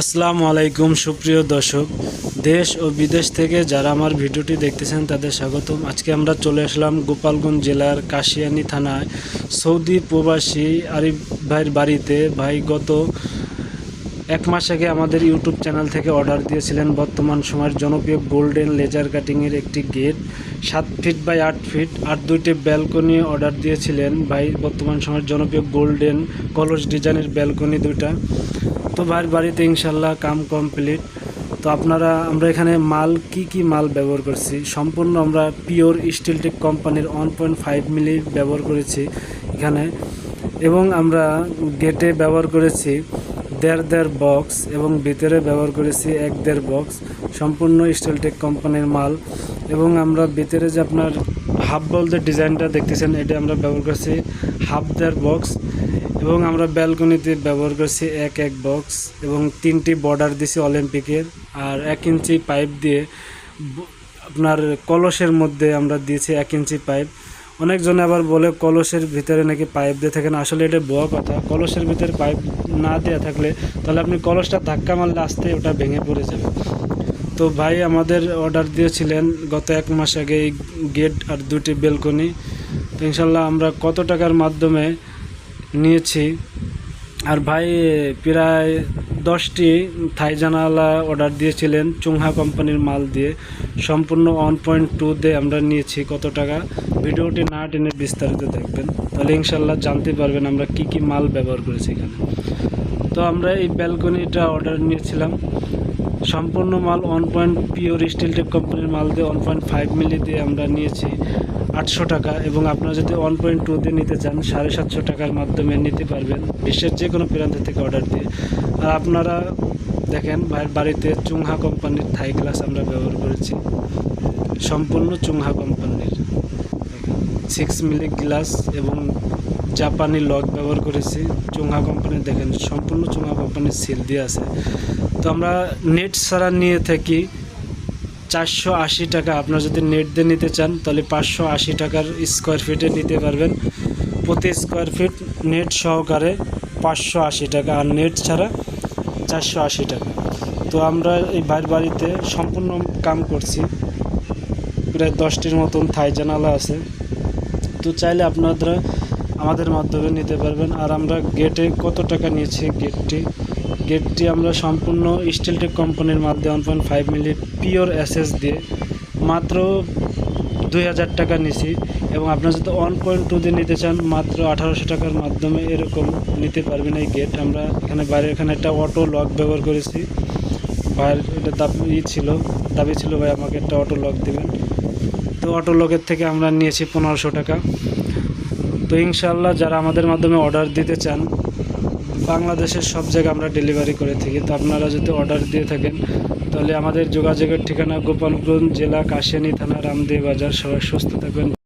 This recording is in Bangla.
আসসালামু আলাইকুম, সুপ্রিয় দর্শক। দেশ ও বিদেশ থেকে যারা আমার ভিডিওটি দেখতেছেন, তাদের স্বাগতম। আজকে আমরা চলে আসলাম গোপালগঞ্জ জেলার কাশিয়ানি থানায়। সৌদি প্রবাসী আরিফ ভাইয়ের বাড়িতে। ভাই গত এক মাস আগে আমাদের ইউটিউব চ্যানেল থেকে অর্ডার দিয়েছিলেন বর্তমান সময়ের জনপ্রিয় গোল্ডেন লেজার কাটিংয়ের একটি গেট। সাত ফিট বাই আট ফিট, আর দুইটি ব্যালকনি অর্ডার দিয়েছিলেন। ভাই, বর্তমান সময়ের জনপ্রিয় গোল্ডেন কলস ডিজাইনের ব্যালকনি দুইটা। তো ভাইয়ের বাড়িতে ইনশাল্লাহ কাম কমপ্লিট। তো আপনারা, আমরা এখানে মাল, কি কি মাল ব্যবহার করছি? সম্পূর্ণ আমরা পিওর স্টিল টেক কোম্পানির ওয়ান পয়েন্ট ফাইভ মিলি ব্যবহার করেছি এখানে। এবং আমরা গেটে ব্যবহার করেছি দেড় দেড় বক্স এবং ভিতরে ব্যবহার করেছি এক দেড় বক্স। সম্পূর্ণ স্টিল টেক কোম্পানির মাল এবং আমরা ভিতরে যে আপনার হাফ বলতে ডিজাইনটা দেখতেছেন, এটা আমরা ব্যবহার করছি হাফ দেড় বক্স এবং আমরা ব্যালকনিতে ব্যবহার করছি এক এক বক্স এবং তিনটি বর্ডার দিছি অলিম্পিকের আর এক ইঞ্চি পাইপ দিয়ে আপনার কলসের মধ্যে আমরা দিয়েছি এক ইঞ্চি পাইপ। অনেকজনে আবার বলে কলসের ভিতরে নাকি পাইপ দিয়ে থাকেন আসলে এটা বোয়া কথা। কলসের ভিতরে পাইপ না দেওয়া থাকলে তাহলে আপনি কলসটা ধাক্কা মারলে আসতে ওটা ভেঙে পড়ে যাবে। তো ভাই আমাদের অর্ডার দিয়েছিলেন গত এক মাস আগে এই গেট আর দুটি বেলকনি। তো ইনশাল্লাহ আমরা কত টাকার মাধ্যমে নিয়েছি। আর ভাই প্রায় দশটি থাই জানালা অর্ডার দিয়েছিলেন চুংহা কোম্পানির মাল দিয়ে। সম্পূর্ণ ওয়ান পয়েন্ট টু দিয়ে আমরা নিয়েছি কত টাকা। ভিডিওটি না টেনে বিস্তারিত দেখবেন। তাহলে ইনশাল্লাহ জানতে পারবেন আমরা কি কি মাল ব্যবহার করেছি এখানে। তো আমরা এই ব্যালকনিটা অর্ডার নিয়েছিলাম। সম্পূর্ণ মাল one point pure steel tape কোম্পানির মাল দিয়ে ওয়ান পয়েন্ট ফাইভ মিলি দিয়ে আমরা নিয়েছি আটশো টাকা এবং আপনারা যদি ওয়ান পয়েন্ট টু দিয়ে নিতে চান, সাড়ে সাতশো টাকার মাধ্যমে নিতে পারবেন বিশ্বের যে কোনো প্রান্ত থেকে অর্ডার দিয়ে। আর আপনারা দেখেন ভাইয়ের বাড়িতে চুংহা কোম্পানির থাই গ্লাস আমরা ব্যবহার করেছি। সম্পূর্ণ চুংহা কোম্পানির সিক্স মিলি গ্লাস এবং জাপানি লক ব্যবহার করেছি চুংহা কোম্পানির দেখেন, সম্পূর্ণ চুংহা কোম্পানির সিল দিয়ে আছে। তো আমরা নেট ছাড়া নিয়ে থাকি, চারশো আশি টাকা। আপনারা যদি নেট দিয়ে নিতে চান, তাহলে পাঁচশো আশি টাকার স্কোয়ার ফিটে নিতে পারবেন। প্রতি স্কোয়ার ফিট নেট সহকারে পাঁচশো আশি টাকা, আর নেট ছাড়া চারশো আশি টাকা। তো আমরা এই ভাইয়ের বাড়িতে সম্পূর্ণ কাম করছি। প্রায় দশটির মতন থাই জানালা আছে। তো চাইলে আপনারা আমাদের মাধ্যমে নিতে পারবেন। আর আমরা গেটে কত টাকা নিয়েছি গেটটি গেটটি আমরা সম্পূর্ণ স্টিল টেক কোম্পানির মাধ্যমে one point five milli pure assess দিয়ে মাত্র দুই হাজার টাকা নিছি এবং আপনারা যদি ওয়ান পয়েন্ট টু দিয়ে নিতে চান, মাত্র আঠারোশো টাকার মাধ্যমে এরকম নিতে পারবেন এই গেট আমরা এখানে বাইরে এখানে একটা অটো লক ব্যবহার করেছি। ভাইয়ের এটা দাবি ছিল দাবি ছিল, ভাই আমাকে একটা অটো লক দেবেন। তো অটো লকের থেকে আমরা নিয়েছি পনেরোশো টাকা। তো ইনশাল্লাহ যারা আমাদের মাধ্যমে অর্ডার দিতে চান, বাংলাদেশের সব জায়গায় আমরা ডেলিভারি করে থাকি। তো আপনারা যদি অর্ডার দিয়ে থাকেন, তাহলে আমাদের যোগাযোগের ঠিকানা গোপালগঞ্জ জেলা কাশিয়ানি থানা রামদেব বাজার। সবাই সুস্থ থাকবেন।